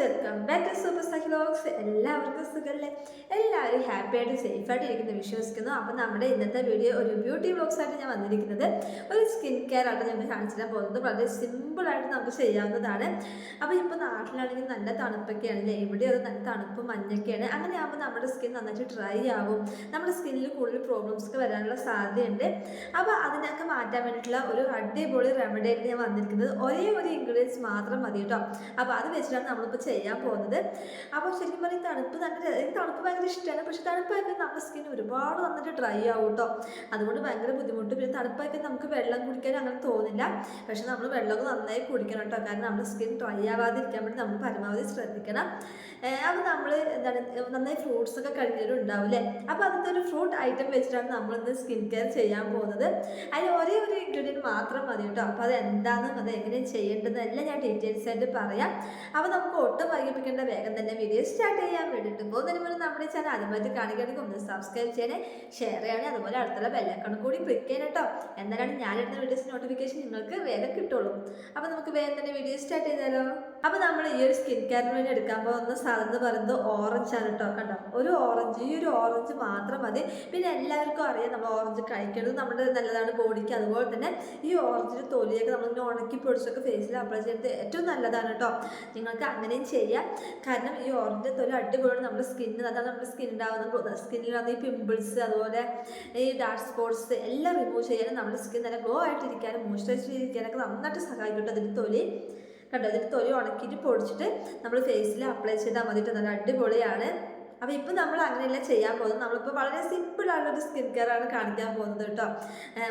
Welcome back to super Cyclox എല്ലാവർക്കും സുഖമല്ലേ എല്ലാവരും ഹാപ്പി ആയിട്ട് സേഫ് ആയിട്ട് ഇരിക്കുന്നു വിശ്വസിക്കുന്നു. അപ്പോൾ നമ്മുടെ ഇന്നത്തെ വീഡിയോ ഒരു ബ്യൂട്ടി ബ്ലോഗ്സ് ആയിട്ട് ഞാൻ വന്നിരിക്കുന്നത്. ഒരു സ്കിൻ കെയർ ആയിട്ട് ഞങ്ങൾ കാണിച്ചിട്ടാണ് പോകുന്നത്. വളരെ സിമ്പിളായിട്ട് നമുക്ക് ചെയ്യാവുന്നതാണ്. അപ്പോൾ ഇപ്പോൾ നാട്ടിലാണെങ്കിൽ നല്ല തണുപ്പൊക്കെയാണ് അല്ലേ എവിടെയോ നല്ല തണുപ്പ് മഞ്ഞൊക്കെയാണ്. അങ്ങനെ ആകുമ്പോൾ നമ്മുടെ സ്കിൻ നന്നായിട്ട് ഡ്രൈ ആവും. നമ്മുടെ സ്കിന്നിൽ കൂടുതൽ പ്രോബ്ലംസ് ഒക്കെ വരാനുള്ള സാധ്യതയുണ്ട്. അപ്പോൾ അതിനൊക്കെ മാറ്റാൻ വേണ്ടിയിട്ടുള്ള ഒരു അടിപൊളി റെമഡി ആയിട്ട് ഞാൻ വന്നിരിക്കുന്നത് ഒരേ ഒരു ഇൻഗ്രീഡിയൻസ് മാത്രം മതി കേട്ടോ. അപ്പോൾ അത് വെച്ചിട്ടാണ് നമ്മളിപ്പോൾ ചെയ്യാൻ പോകുന്നത്. അപ്പോൾ ശരിക്കും പറഞ്ഞാൽ തണുപ്പ് നല്ല എനിക്ക് തണുപ്പ് ഭയങ്കര ഇഷ്ടമാണ് പക്ഷെ തണുപ്പായിട്ട് നമ്മുടെ സ്കിൻ ഒരുപാട് നന്നായിട്ട് ഡ്രൈ ആവും കേട്ടോ. അതുകൊണ്ട് ഭയങ്കര ബുദ്ധിമുട്ട്. പിന്നെ തണുപ്പായിട്ട് നമുക്ക് വെള്ളം കുടിക്കാൻ അങ്ങനെ തോന്നില്ല. പക്ഷെ നമ്മൾ വെള്ളമൊക്കെ നന്നായി കുടിക്കണം കേട്ടോ. കാരണം നമ്മുടെ സ്കിൻ ഡ്രൈ ആവാതിരിക്കാൻ വേണ്ടി നമ്മൾ പരമാവധി ശ്രദ്ധിക്കണം. അപ്പോൾ നമ്മൾ എന്താണ് നന്നായി ഫ്രൂട്ട്സ് ഒക്കെ കഴിക്കലുണ്ടാവും അല്ലേ അപ്പോൾ അതിന്റെ ഒരു ഫ്രൂട്ട് ഐറ്റം വെച്ചിട്ടാണ് നമ്മൾ ഇന്ന് സ്കിൻ കെയർ ചെയ്യാൻ പോകുന്നത്. അതിന് ഒരേ ഒരു ഇൻഗ്രീഡിയന്റ് മാത്രം മതി കേട്ടോ. അപ്പോൾ അത് എന്താണെന്നും അത് എങ്ങനെ എല്ലാം ഞാൻ ഡീറ്റെയിൽസ് ആയിട്ട് പറയാം. അപ്പോൾ നമുക്ക് ഒട്ടും വൈകിപ്പിക്കേണ്ട വേഗം തന്നെ വീഡിയോ സ്റ്റാർട്ട് ചെയ്യാൻ വേണ്ടിയിട്ട് പോകുന്നതിന് മുന്നേ നമ്മുടെ ചാനൽ ആദ്യമായിട്ട് കാണുകയാണെങ്കിൽ ഒന്ന് സബ്സ്ക്രൈബ് ചെയ്യണേ. ഷെയർ ചെയ്യണേ. അതുപോലെ അടുത്തുള്ള ബെല്ലൈക്കൺ കൂടി ക്ലിക്ക് ചെയ്യണം കേട്ടോ എന്നാലാണ് ഞാനിടുന്ന വീഡിയോസ് നോട്ടിഫിക്കേഷൻ നിങ്ങൾക്ക് വേഗം കിട്ടുള്ളൂ. അപ്പോൾ നമുക്ക് വേഗം തന്നെ വീഡിയോ സ്റ്റാർട്ട് ചെയ്താലോ? അപ്പോൾ നമ്മൾ ഈ ഒരു സ്കിൻ കെയറിന് വേണ്ടി എടുക്കാൻ പോകുന്ന സാധനം എന്ന് പറയുന്നത് ഓറഞ്ച് ആണ് കേട്ടോ കണ്ടോ? ഒരു ഓറഞ്ച് ഈ ഒരു ഓറഞ്ച് മാത്രം മതി. പിന്നെ എല്ലാവർക്കും അറിയാം നമ്മൾ ഓറഞ്ച് കഴിക്കുന്നത് നമ്മുടെ നല്ലതാണ് ബോഡിക്ക് അതുപോലെ തന്നെ ഈ ഓറഞ്ച് തൊലിയൊക്കെ നമ്മൾ ഉണക്കി പൊടിച്ചൊക്കെ ഫേസിൽ അപ്ലൈ ചെയ്യുന്നത് ഏറ്റവും നല്ലതാണ് കേട്ടോ നിങ്ങൾക്ക് അങ്ങനെയും ചെയ്യാം. കാരണം ഈ ഓറഞ്ച് തൊലി അടിപൊളി നമ്മുടെ സ്കിന്നിന് അതാണ് നമ്മുടെ സ്കിൻ ഉണ്ടാകുന്ന സ്കിന്നിലാകുന്ന ഈ പിമ്പിൾസ് അതുപോലെ ഈ ഡാർക്ക് സ്പോട്ട്സ് എല്ലാം റിമൂവ് ചെയ്യാനും നമ്മുടെ സ്കിൻ നല്ല ഗ്ലോ ആയിട്ടിരിക്കാനും മോയ്സ്ചറൈസ് ചെയ്തിരിക്കാനൊക്കെ നന്നായിട്ട് സഹായിക്കും കേട്ടോ അതിന്റെ തൊലി. കണ്ടോ? അതിന്റെ തൊലി ഉണക്കിയിട്ട് പൊടിച്ചിട്ട് നമ്മൾ ഫേസിൽ അപ്ലൈ ചെയ്താൽ മതിയിട്ട് നല്ല അടിപൊളിയാണ്. അപ്പോൾ ഇപ്പം നമ്മൾ അങ്ങനെയല്ല ചെയ്യാൻ പോകുന്നത്. നമ്മളിപ്പോൾ വളരെ സിമ്പിളായിട്ടുള്ളൊരു സ്കിൻ കെയറാണ് കാണിക്കാൻ പോകുന്നത് കേട്ടോ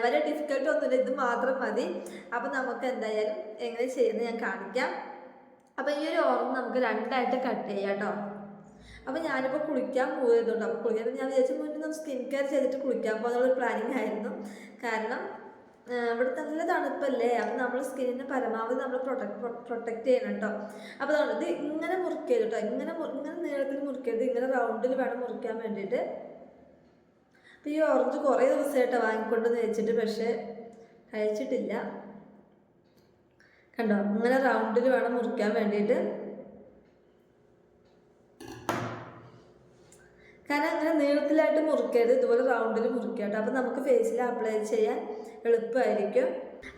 വളരെ ഡിഫിക്കൽട്ട് ഒന്നുമില്ല. ഇത് മാത്രം മതി. അപ്പോൾ നമുക്ക് എന്തായാലും എങ്ങനെ ചെയ്യുന്നത് ഞാൻ കാണിക്കാം. അപ്പോൾ ഈ ഒരു ഓർമ്മ നമുക്ക് രണ്ടായിട്ട് കട്ട് ചെയ്യാം കേട്ടോ അപ്പോൾ ഞാനിപ്പോൾ കുളിക്കാൻ പോയതുകൊണ്ട് അപ്പോൾ കുളിക്കാൻ ഞാൻ വിചാരിച്ച മുന്നേ നമ്മൾ സ്കിൻ കെയർ ചെയ്തിട്ട് കുളിക്കാൻ പോകുന്ന പ്ലാനിങ് ആയിരുന്നു. കാരണം ഏഹ് ഇവിടെ നല്ല തണുപ്പല്ലേ? അപ്പം നമ്മൾ സ്കിന്നിനെ പരമാവധി നമ്മൾ പ്രൊട്ടക്ട് പ്രൊട്ടക്ട് ചെയ്യണം കേട്ടോ അപ്പോൾ ഇത് ഇങ്ങനെ മുറിക്കരുത് കേട്ടോ ഇങ്ങനെ ഇങ്ങനെ നീളത്തിൽ മുറിക്കരുത്. ഇങ്ങനെ റൗണ്ടിൽ വേണം മുറിക്കാൻ വേണ്ടിയിട്ട് അപ്പോൾ ഈ ഓറഞ്ച് കുറേ ദിവസമായിട്ടാണ് വാങ്ങിക്കൊണ്ടെന്ന് വെച്ചിട്ട് പക്ഷേ കഴിച്ചിട്ടില്ല. കണ്ടോ? ഇങ്ങനെ റൗണ്ടിൽ വേണം മുറിക്കാൻ വേണ്ടിയിട്ട് കാരണം അങ്ങനെ നീളത്തിലായിട്ട് മുറിക്കരുത്. ഇതുപോലെ റൗണ്ടിൽ മുറിക്കുക കേട്ടോ അപ്പോൾ നമുക്ക് ഫേസിൽ അപ്ലൈ ചെയ്യാൻ എളുപ്പമായിരിക്കും.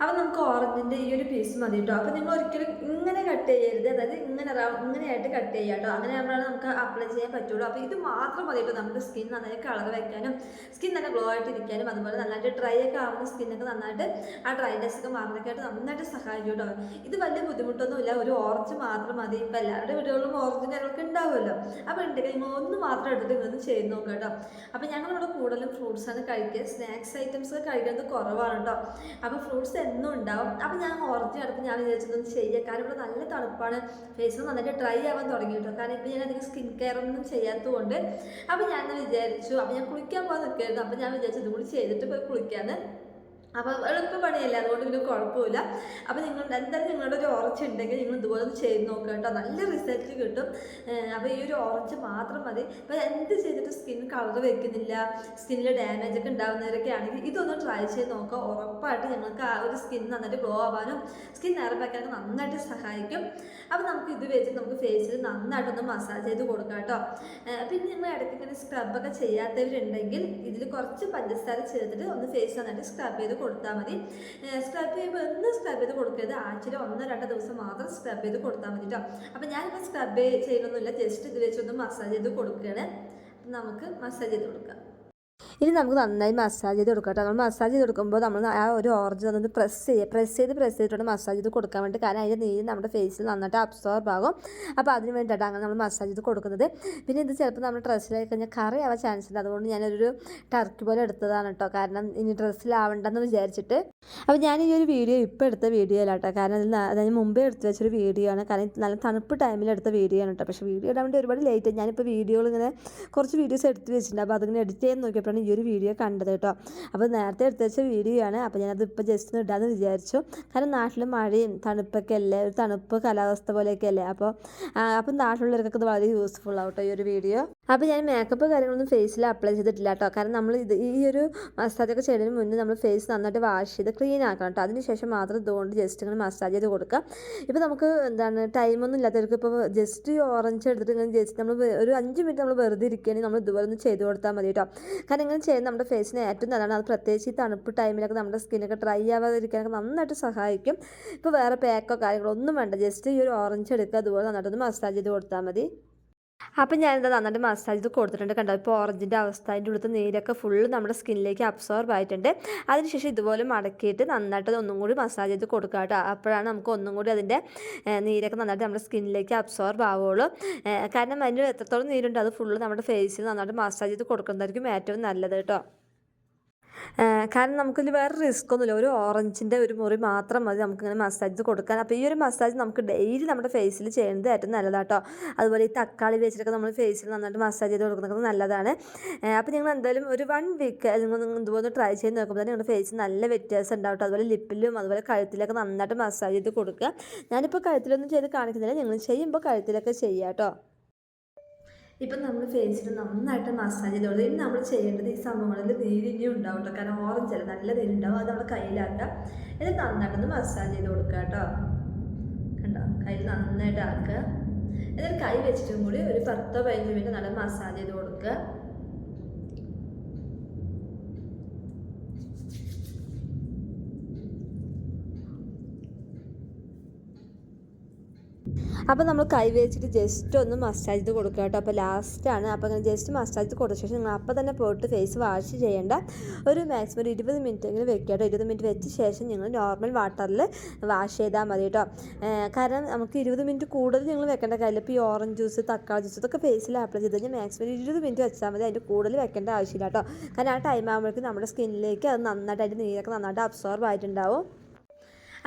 അപ്പോൾ നമുക്ക് ഓറഞ്ചിന്റെ ഈ ഒരു പീസ് മതി കേട്ടോ അപ്പം നിങ്ങൾ ഒരിക്കലും ഇങ്ങനെ കട്ട് ചെയ്യരുത്. അതായത് ഇങ്ങനെ ഇങ്ങനെയായിട്ട് കട്ട് ചെയ്യുക കേട്ടോ അങ്ങനെ ആകുമ്പോഴാണ് നമുക്ക് അപ്ലൈ ചെയ്യാൻ പറ്റുള്ളൂ. അപ്പോൾ ഇത് മാത്രം മതി കേട്ടോ നമുക്ക് സ്കിൻ നന്നായി കളർ വയ്ക്കാനും സ്കിൻ നല്ല ഗ്ലോ ആയിട്ട് ഇരിക്കാനും അതുപോലെ നന്നായിട്ട് ഡ്രൈ ഒക്കെ ആവുന്ന സ്കിന്നൊക്കെ നന്നായിട്ട് ആ ഡ്രൈനെസ് ഒക്കെ മാറുന്നൊക്കെ ആയിട്ട് നന്നായിട്ട് സഹായിക്കും കേട്ടോ ഇത് വലിയ ബുദ്ധിമുട്ടൊന്നുമില്ല ഒരു ഓറഞ്ച് മാത്രം മതി. ഇപ്പം എല്ലാവരുടെ വീടുകളിലും ഓറഞ്ച് കാര്യങ്ങളൊക്കെ ഉണ്ടാവുമല്ലോ. അപ്പോൾ ഉണ്ടെങ്കിൽ നിങ്ങൾ ഒന്ന് മാത്രം എടുത്തിട്ട് ഇങ്ങനെ ചെയ്ത് നോക്കാം കേട്ടോ അപ്പോൾ ഞങ്ങളിവിടെ കൂടുതലും ഫ്രൂട്ട്സാണ് കഴിക്കുക. സ്നാക്സ് ഐറ്റംസ് കഴിക്കുന്നത് കുറവാണ് കേട്ടോ അപ്പോൾ ഫ്രൂട്ട്സ് എന്നും ഉണ്ടാവും. അപ്പോൾ ഞാൻ ഓറഞ്ച് നടത്തി ഞാൻ വിചാരിച്ചതൊന്നും ചെയ്യുക കാരണം ഇവിടെ നല്ല തണുപ്പാണ്. ഫേസ് നന്നായിട്ട് ഡ്രൈ ആവാൻ തുടങ്ങി കേട്ടോ. കാരണം ഇപ്പോൾ ഞാൻ അധികം സ്കിൻ കെയർ ഒന്നും ചെയ്യാത്തതുകൊണ്ട്. അപ്പോൾ ഞാൻ വിചാരിച്ചു. അപ്പോൾ ഞാൻ കുളിക്കാൻ പോകാൻ നിൽക്കായിരുന്നു അപ്പോൾ ഞാൻ വിചാരിച്ചു ഇതും കൂടി ചെയ്തിട്ട് പോയി കുളിക്കാന്ന്. അപ്പോൾ എളുപ്പ പണിയല്ല. അതുകൊണ്ട് പിന്നെ കുഴപ്പമില്ല. അപ്പോൾ നിങ്ങൾ എന്തായാലും നിങ്ങളുടെ ഒരു ഓറഞ്ച് ഉണ്ടെങ്കിൽ നിങ്ങൾ ഇതുപോലെ ഒന്ന് ചെയ്ത് നോക്കുക കേട്ടോ. നല്ല റിസൾട്ട് കിട്ടും. അപ്പോൾ ഈ ഒരു ഓറഞ്ച് മാത്രം മതി. അപ്പോൾ എന്ത് ചെയ്തിട്ട് സ്കിൻ കളർ വെക്കുന്നില്ല. സ്കിന്നിൽ ഡാമേജ് ഒക്കെ ഉണ്ടാകുന്നവരൊക്കെ ആണെങ്കിൽ ഇതൊന്ന് ട്രൈ ചെയ്ത് നോക്കുക. ഉറപ്പായിട്ട് നിങ്ങൾക്ക് ആ ഒരു സ്കിൻ നന്നായിട്ട് ഗ്ലോ ആവാനും സ്കിൻ നിറം വെക്കാനൊക്കെ നന്നായിട്ട് സഹായിക്കും. അപ്പോൾ നമുക്ക് ഇത് വെച്ച് നമുക്ക് ഫേസിൽ നന്നായിട്ടൊന്ന് മസാജ് ചെയ്ത് കൊടുക്കാം കേട്ടോ. പിന്നെ നിങ്ങൾ ഇടയ്ക്ക് ഇങ്ങനെ സ്ക്രബൊക്കെ ചെയ്യാത്തവരുണ്ടെങ്കിൽ ഇതിൽ കുറച്ച് പഞ്ചസാര ചേർത്തിട്ട് ഒന്ന് ഫേസ് നന്നായിട്ട് സ്ക്രബ് ചെയ്ത് കൊടുത്താൽ മതി. സ്ക്രബ് ചെയ്യുമ്പോൾ ഒന്ന് സ്ക്രബ് ചെയ്ത് കൊടുക്കരുത്. ആഴ്ചയിൽ ഒന്നോ രണ്ടോ ദിവസം മാത്രം സ്ക്രബ് ചെയ്ത് കൊടുത്താൽ മതി കേട്ടോ അപ്പോൾ ഞാനിപ്പോൾ സ്ക്രബ് ചെയ്യുന്നൊന്നുമില്ല. ജസ്റ്റ് ഇത് വെച്ചൊന്ന് മസാജ് ചെയ്ത് കൊടുക്കുകയാണ് നമുക്ക് മസാജ് ചെയ്ത് കൊടുക്കാം. ഇനി നമുക്ക് നന്നായി മസാജ് ചെയ്ത് കൊടുക്കാം കേട്ടോ. നമ്മൾ മസാജ് ചെയ്ത് കൊടുക്കുമ്പോൾ നമ്മൾ ആ ഒരു ഓറഞ്ച് തന്നത് പ്രസ് ചെയ്യുക പ്രസ് ചെയ്ത് പ്രസ് ചെയ്തിട്ട് മസാജ് ചെയ്ത് കൊടുക്കാൻ വേണ്ടി കാരണം അതിന്റെ നീര് നമ്മുടെ ഫേസിൽ നന്നായിട്ട് അബ്സോർബ് ആകും. അപ്പോൾ അതിന് വേണ്ടിയിട്ടാണ് അങ്ങനെ നമ്മൾ മസാജ് ചെയ്ത് കൊടുക്കുന്നത്. പിന്നെ ഇത് ചിലപ്പോൾ നമ്മൾ ഡ്രസ്സിലായി കഴിഞ്ഞാൽ കറി ആവാൻ ചാൻസ് ഉണ്ട്. അതുകൊണ്ട് ഞാനൊരു ടർക്കി പോലെ എടുത്തതാണ് കേട്ടോ. കാരണം ഇനി ഡ്രസ്സിലാവണ്ടെന്ന് വിചാരിച്ചിട്ട്. അപ്പോൾ ഞാൻ ഈ ഒരു വീഡിയോ ഇപ്പോൾ എടുത്ത വീഡിയോ അല്ല കേട്ടോ. കാരണം അതിന് മുമ്പേ എടുത്ത് വെച്ചൊരു വീഡിയോ ആണ്. കാരണം നല്ല തണുപ്പ് ടൈമിൽ എടുത്ത വീഡിയോ ആണ് കേട്ടോ. പക്ഷേ വീഡിയോ ഇടാൻ വേണ്ടി ഒരുപാട് ലേറ്റ് ഞാനിപ്പോൾ വീഡിയോകൾ ഇങ്ങനെ കുറച്ച് വീഡിയോസ് എടുത്ത് വെച്ചിട്ടുണ്ട്. അപ്പോൾ അതിങ്ങനെ എഡിറ്റ് ചെയ്യാൻ നോക്കിയപ്പോഴാണ് ഈ ഒരു വീഡിയോ കണ്ടത് കേട്ടോ. അപ്പോൾ നേരത്തെ എടുത്ത് വെച്ച വീഡിയോ ആണ് അപ്പോൾ ഞാനത് ഇപ്പോൾ ജസ്റ്റ് ഒന്ന് ഇടാമെന്ന് വിചാരിച്ചു. കാരണം നാട്ടിൽ മഴയും തണുപ്പൊക്കെ അല്ലേ? ഒരു തണുപ്പ് കാലാവസ്ഥ പോലെയൊക്കെ അല്ലേ? അപ്പോൾ അപ്പം നാട്ടിലുള്ളവർക്കൊക്കെ വളരെ യൂസ്ഫുൾ ആവട്ടോ ഈ ഒരു വീഡിയോ. അപ്പോൾ ഞാൻ മേക്കപ്പ് കാര്യങ്ങളൊന്നും ഫേസിൽ അപ്ലൈ ചെയ്തിട്ടില്ല കേട്ടോ. കാരണം നമ്മൾ ഇത് ഈ ഒരു മസാജൊക്കെ ചെയ്യുന്നതിന് മുന്നേ നമ്മൾ ഫേസ് നന്നായിട്ട് വാഷ് ചെയ്ത് ക്ലീൻ ആക്കണം കേട്ടോ. അതിനുശേഷം മാത്രം ഇതുകൊണ്ട് ജസ്റ്റ് ഇങ്ങനെ മസാജ് ചെയ്ത് കൊടുക്കുക. ഇപ്പോൾ നമുക്ക് എന്താണ് ടൈമൊന്നും ഇല്ലാത്തവർക്ക് ഇപ്പോൾ ജസ്റ്റ് ഓറഞ്ച് എടുത്തിട്ട് ഇങ്ങനെ ജസ്റ്റ് നമ്മൾ ഒരു അഞ്ച് മിനിറ്റ് നമ്മൾ വെറുതെ ഇരിക്കുകയാണെങ്കിൽ നമ്മൾ ഇതുപോലെ ഒന്ന് ചെയ്ത് കൊടുത്താൽ മതി കേട്ടോ. കാരണം ഇങ്ങനെ ചെയ്യുന്ന നമ്മുടെ ഫേസിന് ഏറ്റവും നല്ലതാണ്. അത് പ്രത്യേകിച്ച് ഈ തണുപ്പ് ടൈമിലൊക്കെ നമ്മുടെ സ്കിന്നൊക്കെ ഡ്രൈ ആവാതിരിക്കാനൊക്കെ നന്നായിട്ട് സഹായിക്കും. ഇപ്പോൾ വേറെ പാക്കോ കാര്യങ്ങളോ ഒന്നും വേണ്ട. ജസ്റ്റ് ഈ ഒരു ഓറഞ്ച് എടുക്കുക. അതുപോലെ നന്നായിട്ടൊന്ന് മസാജ് ചെയ്ത് കൊടുത്താൽ മതി. അപ്പം ഞാനിത് നന്നായിട്ട് മസാജ് ഇത് കൊടുത്തിട്ടുണ്ട് കണ്ടോ? ഇപ്പോൾ ഓറഞ്ചിന്റെ അവസ്ഥ അതിന്റെ ഉള്ളത്തെ നീരൊക്കെ ഫുള്ള് നമ്മുടെ സ്കിന്നിലേക്ക് അബ്സോർബ് ആയിട്ടുണ്ട്. അതിനുശേഷം ഇതുപോലെ മടക്കിയിട്ട് നന്നായിട്ട് ഒന്നും കൂടി മസാജ് ചെയ്ത് കൊടുക്കുക കേട്ടോ അപ്പോഴാണ് നമുക്ക് ഒന്നും കൂടി അതിന്റെ നീരൊക്കെ നന്നായിട്ട് നമ്മുടെ സ്കിന്നിലേക്ക് അബ്സോർബ് ആവുള്ളൂ. കാരണം അതിന്റെ എത്രത്തോളം നീരുണ്ട് അത് ഫുള്ള് നമ്മുടെ ഫേസിൽ നന്നായിട്ട് മസാജ് ചെയ്ത് കൊടുക്കുന്നതായിരിക്കും ഏറ്റവും നല്ലത് കേട്ടോ കാരണം നമുക്കിതിൽ വേറെ റിസ്ക് ഒന്നുമില്ല. ഒരു ഓറഞ്ചിന്റെ ഒരു മുറി മാത്രം മതി നമുക്കിങ്ങനെ മസാജ് കൊടുക്കാൻ. അപ്പോൾ ഈ ഒരു മസാജ് നമുക്ക് ഡെയിലി നമ്മുടെ ഫേസിൽ ചെയ്യുന്നത് ഏറ്റവും നല്ലതാട്ടോ. അതുപോലെ ഈ തക്കാളി വെച്ചിട്ടൊക്കെ നമ്മൾ ഫേസിൽ നന്നായിട്ട് മസാജ് ചെയ്ത് കൊടുക്കുന്നത് നല്ലതാണ്. അപ്പോൾ നിങ്ങൾ എന്തായാലും ഒരു വൺ വീക്ക് നിങ്ങൾ ഇതുപോലെ ട്രൈ ചെയ്ത് നോക്കുമ്പോൾ തന്നെ നിങ്ങളുടെ ഫേസിൽ നല്ല വ്യത്യാസം ഉണ്ടാവും അതുപോലെ ലിപ്പിലും അതുപോലെ കഴുത്തിലൊക്കെ നന്നായിട്ട് മസാജ് ചെയ്ത് കൊടുക്കുക. ഞാനിപ്പോൾ കഴുത്തിലൊന്നും ചെയ്ത് കാണിക്കുന്നില്ല. നിങ്ങൾ ചെയ്യുമ്പോൾ കഴുത്തിലൊക്കെ ചെയ്യാം കേട്ടോ ഇപ്പം നമ്മൾ ഫേസിൽ നന്നായിട്ട് മസാജ് ചെയ്തോളൂ. ഇനി നമ്മൾ ചെയ്യേണ്ടത് ഈ സംഭവങ്ങളിൽ നീരിഞ്ഞി ഉണ്ടാവും കേട്ടോ കാരണം ഓറഞ്ച് അല്ല നല്ല നീരുണ്ടാവും അത് നമ്മുടെ കയ്യിലാക്കുക ഇത് നന്നായിട്ടൊന്ന് മസാജ് ചെയ്ത് കൊടുക്കുക കേട്ടോ കണ്ടോ? കയ്യിൽ നന്നായിട്ട് ആക്കുക എന്നിട്ട് കൈ വെച്ചിട്ടും കൂടി ഒരു പത്തോ പതിനഞ്ചോ മിനിറ്റ് നല്ല മസാജ് ചെയ്ത് കൊടുക്കുക അപ്പോൾ നമ്മൾ കൈ വെച്ചിട്ട് ജസ്റ്റ് ഒന്ന് മസാജ് ചെയ്ത് കൊടുക്കുക കേട്ടോ. അപ്പോൾ ലാസ്റ്റാണ് അപ്പോൾ അങ്ങനെ ജസ്റ്റ് മസാജ് ചെയ്ത് കൊടുത്ത ശേഷം നിങ്ങൾ അപ്പോൾ തന്നെ പോയിട്ട് ഫേസ് വാഷ് ചെയ്യേണ്ട ഒരു മാക്സിമം ഒരു ഇരുപത് മിനിറ്റ് എങ്കിലും വെക്കുക കേട്ടോ. ഇരുപത് മിനിറ്റ് വെച്ച ശേഷം നിങ്ങൾ നോർമൽ വാട്ടറിൽ വാഷ് ചെയ്താൽ മതി കേട്ടോ. കാരണം നമുക്ക് ഇരുപത് മിനിറ്റ് കൂടുതൽ നിങ്ങൾ വെക്കേണ്ട കാര്യമില്ല. ഇപ്പോൾ ഈ ഓറഞ്ച് ജ്യൂസ് തക്കാളി ജ്യൂസ് ഇതൊക്കെ ഫേസിൽ അപ്ലൈ ചെയ്ത് കഴിഞ്ഞാൽ മാക്സിമം ഒരു ഇരുപത് മിനിറ്റ് വെച്ചാൽ മതി. അതിന്റെ കൂടുതൽ വെക്കേണ്ട ആവശ്യമില്ല കേട്ടോ. കാരണം ആ ടൈം ആകുമ്പോഴേക്കും നമ്മുടെ സ്കിന്നിലേക്ക് അത് നന്നായിട്ട് അതിന്റെ നീരൊക്കെ നന്നായിട്ട് അബ്സോർബ് ആയിട്ടുണ്ടാവും.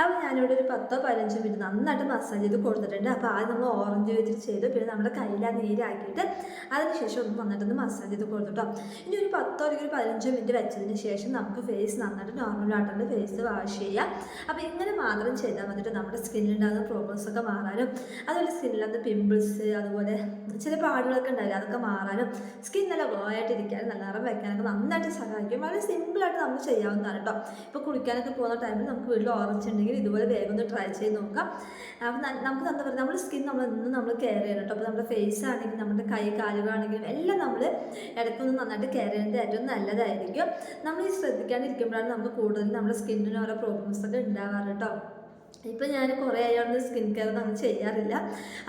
അപ്പോൾ ഞാനിവിടെ ഒരു പത്തോ പതിനഞ്ചോ മിനിറ്റ് നന്നായിട്ട് മസാജ് ചെയ്ത് കൊടുത്തിട്ടുണ്ട്. അപ്പോൾ ആദ്യം നമ്മൾ ഓറഞ്ച് വെച്ചിട്ട് ചെയ്തു. പിന്നെ നമ്മുടെ കയ്യിൽ ആ നീരാക്കിയിട്ട് അതിനുശേഷം ഒന്ന് നന്നായിട്ടൊന്ന് മസാജ് ചെയ്ത് കൊടുത്തിട്ടോ ഇനി ഒരു പത്തോ അല്ലെങ്കിൽ ഒരു പതിനഞ്ചോ മിനിറ്റ് വെച്ചതിന് ശേഷം നമുക്ക് ഫേസ് നന്നായിട്ട് നോർമൽ ആയിട്ടുള്ള ഫേസ് വാഷ് ചെയ്യാം. അപ്പോൾ ഇങ്ങനെ മാത്രം ചെയ്താൽ മതിട്ട്. നമ്മുടെ സ്കിന്നിലുണ്ടാകുന്ന പ്രോബ്ലംസ് ഒക്കെ മാറാനും അതുപോലെ സ്കിന്നിലാകുന്ന പിമ്പിൾസ് അതുപോലെ ചില പാടുകളൊക്കെ ഉണ്ടാവില്ല അതൊക്കെ മാറാനും സ്കിൻ നല്ല ഗ്ലോ ആയിട്ടിരിക്കാനും നല്ല നിറം വെക്കാനൊക്കെ നന്നായിട്ട് സഹായിക്കും. വളരെ സിമ്പിളായിട്ട് നമുക്ക് ചെയ്യാവുന്നതാണ് കേട്ടോ ഇപ്പോൾ കുളിക്കാനൊക്കെ പോകുന്ന ടൈമിൽ നമുക്ക് വീട്ടിൽ ഓറഞ്ച് ഉണ്ടെങ്കിൽ ഇതുപോലെ വേഗം ഒന്ന് ട്രൈ ചെയ്ത് നോക്കാം. അപ്പം നമുക്ക് എന്താ പറയുക നമ്മുടെ സ്കിൻ നമ്മൾ എന്നും നമ്മൾ കെയർ ചെയ്യണം കേട്ടോ. അപ്പോൾ നമ്മുടെ ഫേസ് ആണെങ്കിലും നമ്മുടെ കൈ കാലുകളാണെങ്കിലും എല്ലാം നമ്മൾ ഇടയ്ക്കൊന്ന് നന്നായിട്ട് കെയർ ചെയ്യുന്നത് ഏറ്റവും നല്ലതായിരിക്കും. നമ്മൾ ഈ ശ്രദ്ധിക്കാണ്ടിരിക്കുമ്പോഴാണ് നമുക്ക് കൂടുതൽ നമ്മുടെ സ്കിന്നിന് ഓരോ പ്രോബ്ലംസ് ഒക്കെ ഉണ്ടാവാറ് കേട്ടോ. ഇപ്പം ഞാൻ കുറേ ആയതുകൊണ്ട് സ്കിൻ കെയർ ഒന്നും ചെയ്യാറില്ല.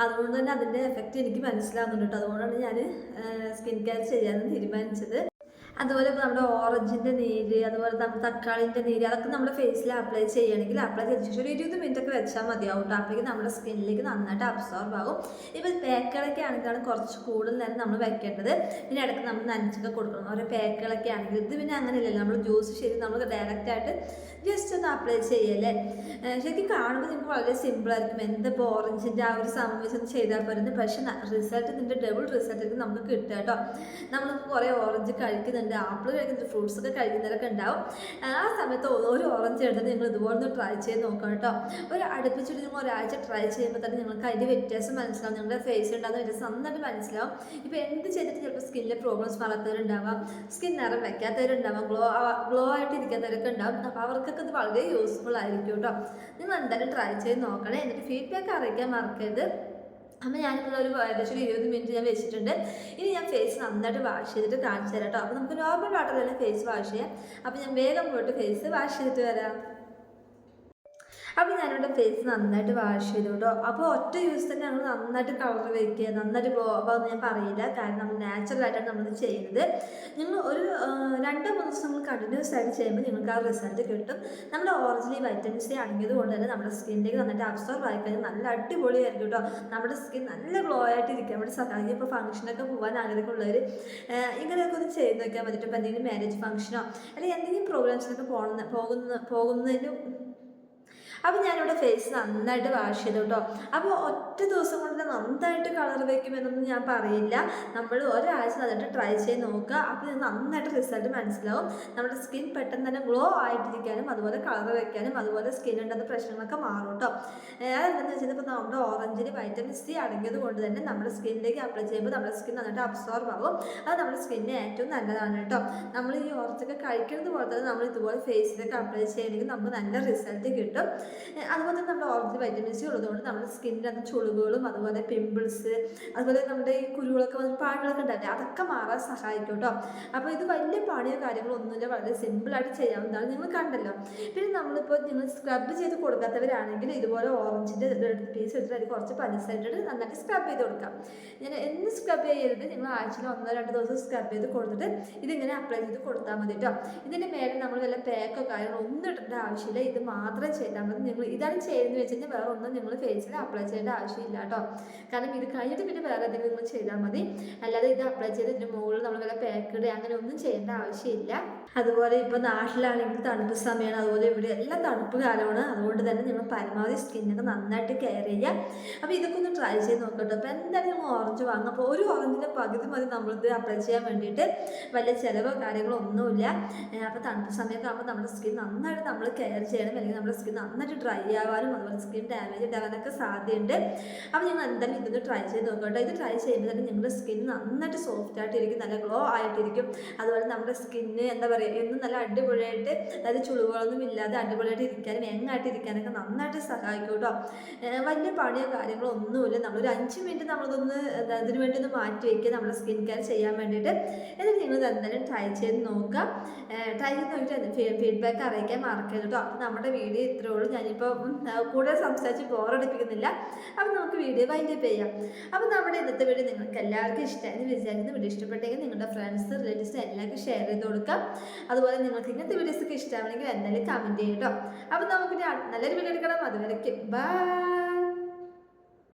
അതുകൊണ്ട് തന്നെ അതിന്റെ എഫക്റ്റ് എനിക്ക് മനസ്സിലാവുന്നുണ്ട് കേട്ടോ. അതുകൊണ്ടാണ് ഞാൻ സ്കിൻ കെയർ ചെയ്യാമെന്ന് തീരുമാനിച്ചത്. അതുപോലെ ഇപ്പോൾ നമ്മുടെ ഓറഞ്ചിന്റെ നീര് അതുപോലെ നമ്മുടെ തക്കാളിന്റെ നീര് അതൊക്കെ നമ്മുടെ ഫേസിൽ അപ്ലൈ ചെയ്യുകയാണെങ്കിൽ അപ്ലൈ ചെയ്ത ശേഷം ഒരു ഇരുപത് മിനിറ്റ് ഒക്കെ വെച്ചാൽ മതിയാവും കേട്ടോ അപ്പോഴേക്കും നമ്മുടെ സ്കിന്നിലേക്ക് നന്നായിട്ട് അബ്സോർബ് ആകും. ഇപ്പോൾ പേക്കളൊക്കെ ആണെങ്കിലാണ് കുറച്ച് കൂടുതൽ നേരം നമ്മൾ വെക്കേണ്ടത്. പിന്നെ ഇടയ്ക്ക് നമ്മൾ നനച്ചൊക്കെ കൊടുക്കണം. ഓരോ പേക്കളൊക്കെ ആണെങ്കിൽ ഇത് പിന്നെ അങ്ങനെയല്ലല്ലോ. നമ്മൾ ജ്യൂസ് ശരി നമ്മൾ ഡയറക്റ്റ് ആയിട്ട് ജസ്റ്റ് ഒന്ന് അപ്ലൈ ചെയ്യല്ലേ ശരിക്കും കാണുമ്പോൾ നിങ്ങൾക്ക് വളരെ സിമ്പിളായിരിക്കും എന്തിപ്പോൾ ഓറഞ്ചിന്റെ ആ ഒരു സംഭവിച്ചത് ചെയ്താൽ പോരുന്നത് പക്ഷേ റിസൾട്ട് ഇതിന്റെ ഡബിൾ റിസൾട്ട് നമുക്ക് കിട്ടുക കേട്ടോ നമ്മൾ കുറേ ഓറഞ്ച് കഴിക്കുന്നുണ്ട്. ആപ്പിൾ കഴിക്കുന്നുണ്ട് ഫ്രൂട്ട്സ് ഒക്കെ കഴിക്കുന്നവരൊക്കെ ഉണ്ടാവും. ആ സമയത്ത് ഒരു ഓറഞ്ച് എടുത്തിട്ട് നിങ്ങൾ ഇതുപോലെ ഒന്ന് ട്രൈ ചെയ്ത് നോക്കാം കേട്ടോ. ഒരു അടുപ്പിച്ചിട്ട് നിങ്ങൾ ഒരാഴ്ച ട്രൈ ചെയ്യുമ്പോൾ തന്നെ നിങ്ങൾക്ക് അതിന്റെ വ്യത്യാസം മനസ്സിലാവും. നിങ്ങളുടെ ഫേസ് ഉണ്ടാകുന്ന വ്യത്യാസം നന്നായിട്ട് മനസ്സിലാവും. ഇപ്പോൾ എന്ത് ചെയ്തിട്ട് ചിലപ്പോൾ സ്കിന്നിലെ പ്രോബ്ലംസ് വളർത്തവരുണ്ടാവാം സ്കിൻ നിറം വെക്കാത്തവരുണ്ടാവാം. ഗ്ലോ ഗ്ലോ ആയിട്ട് ഇരിക്കാത്തവരൊക്കെ ഉണ്ടാവും. അപ്പോൾ അവർക്കൊക്കെ ഇത് വളരെ യൂസ്ഫുൾ ആയിരിക്കും കേട്ടോ. നിങ്ങൾ എന്തായാലും ട്രൈ ചെയ്ത് നോക്കണേ. എന്നിട്ട് ഫീഡ്ബാക്ക് അറിയിക്കാൻ മറക്കരുത്. അപ്പോൾ ഞാനിപ്പോൾ ഒരു ഏകദേശം ഇരുപത് മിനിറ്റ് ഞാൻ വെച്ചിട്ടുണ്ട്. ഇനി ഞാൻ ഫേസ് നന്നായിട്ട് വാഷ് ചെയ്തിട്ട് കാണിച്ചു തരാം കേട്ടോ അപ്പോൾ നമുക്ക് നോർമൽ വാട്ടറിൽ തന്നെ ഫേസ് വാഷ് ചെയ്യാം. അപ്പോൾ ഞാൻ വേഗം പോയിട്ട് ഫേസ് വാഷ് ചെയ്തിട്ട് വരാം. അപ്പോൾ ഞാനിവിടെ ഫേസ് നന്നായിട്ട് വാഷ് ചെയ്തു കേട്ടോ അപ്പോൾ ഒറ്റ യൂസ് തന്നെ നമ്മൾ നന്നായിട്ട് കളർ വയ്ക്കുക നന്നായിട്ട് ഗ്ലോ ആവാന്ന് ഞാൻ പറയില്ല. കാരണം നമ്മൾ നാച്ചുറൽ ആയിട്ടാണ് നമ്മൾ ചെയ്യുന്നത്. നിങ്ങൾ ഒരു രണ്ട് മൂന്ന് ദിവസം നമ്മൾ കണ്ടിന്യൂസ് ആയിട്ട് ചെയ്യുമ്പോൾ നിങ്ങൾക്ക് ആ റിസൾട്ട് കിട്ടും. നമ്മുടെ ഓറിജിനൽ വൈറ്റമിൻ സി അടങ്ങിയത് കൊണ്ട് തന്നെ നമ്മുടെ സ്കിന്നിലേക്ക് നന്നായിട്ട് അബ്സോർബ് ആയി കഴിഞ്ഞാൽ നല്ല അടിപൊളിയായിരിക്കും കേട്ടോ നമ്മുടെ സ്കിൻ നല്ല ഗ്ലോ ആയിട്ട് ഇരിക്കാൻ വേണ്ടി സഹായിക്കും ഇപ്പോൾ ഫംഗ്ഷനൊക്കെ പോകാൻ ആഗ്രഹമുള്ളവർ ഇങ്ങനെയൊക്കെ ഒന്ന് ചെയ്ത് നോക്കാൻ പറ്റും ഇപ്പോൾ എന്തെങ്കിലും മാരേജ് ഫംഗ്ഷനോ അല്ലെങ്കിൽ എന്തെങ്കിലും പ്രോഗ്രാംസിനൊക്കെ പോകുന്ന പോകുന്ന പോകുന്നതിന് അപ്പോൾ ഞാനിവിടെ ഫേസ് നന്നായിട്ട് വാഷ് ചെയ്തു കേട്ടോ അപ്പോൾ ഒറ്റ ദിവസം കൊണ്ട് നന്നായിട്ട് കളർ വയ്ക്കുമെന്നൊന്നും ഞാൻ പറയില്ല. നമ്മൾ ഒരാഴ്ച നന്നായിട്ട് ട്രൈ ചെയ്ത് നോക്കുക. അപ്പോൾ ഇത് നന്നായിട്ട് റിസൾട്ട് മനസ്സിലാവും. നമ്മുടെ സ്കിൻ പെട്ടെന്ന് തന്നെ ഗ്ലോ ആയിട്ടിരിക്കാനും അതുപോലെ കളർ വയ്ക്കാനും അതുപോലെ സ്കിൻ ഉണ്ടാകുന്ന പ്രശ്നങ്ങളൊക്കെ മാറും കേട്ടോ. അതെന്താണെന്ന് വെച്ചാൽ ഇപ്പോൾ നമ്മുടെ ഓറഞ്ചിന് വൈറ്റമിൻ സി അടങ്ങിയത് കൊണ്ട് തന്നെ നമ്മുടെ സ്കിന്നിലേക്ക് അപ്ലൈ ചെയ്യുമ്പോൾ നമ്മുടെ സ്കിൻ നന്നായിട്ട് അബ്സോർബ് ആവും. അത് നമ്മുടെ സ്കിന്നിന് ഏറ്റവും നല്ലതാണ് കേട്ടോ. നമ്മൾ ഈ ഓറഞ്ചൊക്കെ കഴിക്കുന്നത് പോലെ തന്നെ നമ്മൾ ഇതുപോലെ ഫേസിലൊക്കെ അപ്ലൈ ചെയ്യണമെങ്കിൽ നമുക്ക് നല്ല റിസൾട്ട് കിട്ടും. അതുപോലെ തന്നെ നമ്മുടെ ഓറഞ്ച് വൈറ്റമിൻ സി ഉള്ളതുകൊണ്ട് നമ്മുടെ സ്കിന്നിനകത്ത് ചുളിവുകളും അതുപോലെ പിമ്പിൾസ് അതുപോലെ നമ്മുടെ ഈ കുരുകളൊക്കെ വന്ന് പാടുകളൊക്കെ ഉണ്ടാവില്ലേ? അതൊക്കെ മാറാൻ സഹായിക്കും കേട്ടോ അപ്പോൾ ഇത് വലിയ പാടിയ കാര്യങ്ങളൊന്നുമില്ല വളരെ സിമ്പിളായിട്ട് ചെയ്യാവുന്നതാണ് നിങ്ങൾ കണ്ടല്ലോ. പിന്നെ നമ്മളിപ്പോൾ നിങ്ങൾ സ്ക്രബ് ചെയ്ത് കൊടുക്കാത്തവരാണെങ്കിൽ ഇതുപോലെ ഓറഞ്ചിന്റെ പീസ് എടുത്തിട്ട് അതിൽ കുറച്ച് പഞ്ചസാര ഇട്ടിട്ട് നന്നായിട്ട് സ്ക്രബ് ചെയ്ത് കൊടുക്കാം. ഞാൻ സ്ക്രബ് ചെയ്യരുത്. നിങ്ങൾ ആഴ്ചയിൽ ഒന്നോ രണ്ടോ ദിവസം സ്ക്രബ് ചെയ്ത് കൊടുത്തിട്ട് ഇതിങ്ങനെ അപ്ലൈ ചെയ്ത് കൊടുത്താൽ മതി കേട്ടോ ഇതിന്റെ മേലെ നമ്മൾ വല്ല പാക്കോ കാര്യങ്ങളോ ഒന്നും ഇടേണ്ട ആവശ്യമില്ല. ഇത് മാത്രം ചെയ്താൽ മതി. നിങ്ങൾ ഇതാണ് ചെയ്യുന്നത് വെച്ച് കഴിഞ്ഞാൽ വേറെ ഒന്നും നിങ്ങൾ ഫേസിൽ അപ്ലൈ ചെയ്യേണ്ട ആവശ്യമില്ല കേട്ടോ കാരണം ഇത് കഴിഞ്ഞിട്ട് പിന്നെ വേറെ എന്തെങ്കിലും നിങ്ങൾ ചെയ്താൽ മതി. അല്ലാതെ ഇത് അപ്ലൈ ചെയ്ത് ഇതിന് മുകളിൽ നമ്മൾ വല്ല പാക്കഡ് അങ്ങനെ ഒന്നും ചെയ്യേണ്ട ആവശ്യമില്ല. അതുപോലെ ഇപ്പോൾ നാട്ടിലാണെങ്കിൽ തണുപ്പ് സമയമാണ് അതുപോലെ ഇവിടെ എല്ലാം തണുപ്പ് കാലമാണ്. അതുകൊണ്ട് തന്നെ നിങ്ങൾ പരമാവധി സ്കിന്നൊക്കെ നന്നായിട്ട് കെയർ ചെയ്യുക. അപ്പോൾ ഇതൊക്കെ ഒന്ന് ട്രൈ ചെയ്ത് നോക്കട്ടോ അപ്പോൾ എന്തായാലും ഓറഞ്ച് വാങ്ങും. അപ്പോൾ ഒരു ഓറഞ്ചിന്റെ പകുതി മതി നമ്മളിത് അപ്ലൈ ചെയ്യാൻ വേണ്ടിയിട്ട്. വലിയ ചിലവോ കാര്യങ്ങളോ ഒന്നുമില്ല. അപ്പോൾ തണുപ്പ് സമയമൊക്കെ ആകുമ്പോൾ നമ്മുടെ സ്കിൻ നന്നായിട്ട് നമ്മൾ കെയർ ചെയ്യണം. അല്ലെങ്കിൽ നമ്മുടെ സ്കിൻ നന്നായിട്ട് ഡ്രൈ ആവാനും അതുപോലെ സ്കിൻ ഡാമേജ് ഉണ്ടാകാനൊക്കെ സാധ്യതയുണ്ട്. അപ്പോൾ ഞങ്ങൾ എന്തായാലും ഇതൊന്ന് ട്രൈ ചെയ്ത് നോക്കട്ടെ ഇത് ട്രൈ ചെയ്യുമ്പോൾ തന്നെ നിങ്ങളുടെ സ്കിൻ നന്നായിട്ട് സോഫ്റ്റ് ആയിട്ടിരിക്കും നല്ല ഗ്ലോ ആയിട്ടിരിക്കും. അതുപോലെ നമ്മുടെ സ്കിന്ന് എന്താ പറയുക എന്നും നല്ല അടിപൊളിയായിട്ട് അതായത് ചുളിവുകളൊന്നും ഇല്ലാതെ അടിപൊളിയായിട്ട് ഇരിക്കാനും യങ്ങായിട്ട് ഇരിക്കാനൊക്കെ നന്നായിട്ട് സഹായിക്കും കേട്ടോ. വലിയ പണിയോ കാര്യങ്ങളോ ഒന്നുമില്ല. നമ്മളൊരു അഞ്ച് മിനിറ്റ് നമ്മളതൊന്ന് ഇതിന് വേണ്ടി ഒന്ന് മാറ്റി വയ്ക്കുക നമ്മുടെ സ്കിൻ കെയർ ചെയ്യാൻ വേണ്ടിയിട്ട്. എന്നിട്ട് നിങ്ങൾ എന്തായാലും ട്രൈ ചെയ്ത് നോക്കുക. ട്രൈ ചെയ്ത് നോക്കിയിട്ട് ഫീഡ്ബാക്ക് അറിയിക്കാൻ മറക്കരുത് കേട്ടോ. അപ്പോൾ നമ്മുടെ വീഡിയോ ഇത്രേ ഉള്ളൂ. ഞാനിപ്പോൾ കൂടുതൽ സംസാരിച്ച് ബോറടിപ്പിക്കുന്നില്ല അപ്പോൾ നമുക്ക് വീഡിയോ വൈൻഡ് അപ്പ് ചെയ്യാം. അപ്പോൾ നമ്മുടെ ഇന്നത്തെ വീഡിയോ നിങ്ങൾക്ക് എല്ലാവർക്കും ഇഷ്ടമായി വിചാരിക്കുന്ന. വീഡിയോ ഇഷ്ടപ്പെട്ടെങ്കിൽ നിങ്ങളുടെ ഫ്രണ്ട്സ് റിലേറ്റീവ്സ് എല്ലാവർക്കും ഷെയർ ചെയ്ത് കൊടുക്കാം. അതുപോലെ നിങ്ങൾക്ക് ഇങ്ങനത്തെ വീഡിയോസൊക്കെ ഇഷ്ടമാണെങ്കിൽ എന്തായാലും കമന്റ് ചെയ്യും കേട്ടോ. അപ്പോൾ നമുക്ക് നല്ലൊരു വീഡിയോ എടുക്കണം. അതുവരയ്ക്കും ബൈ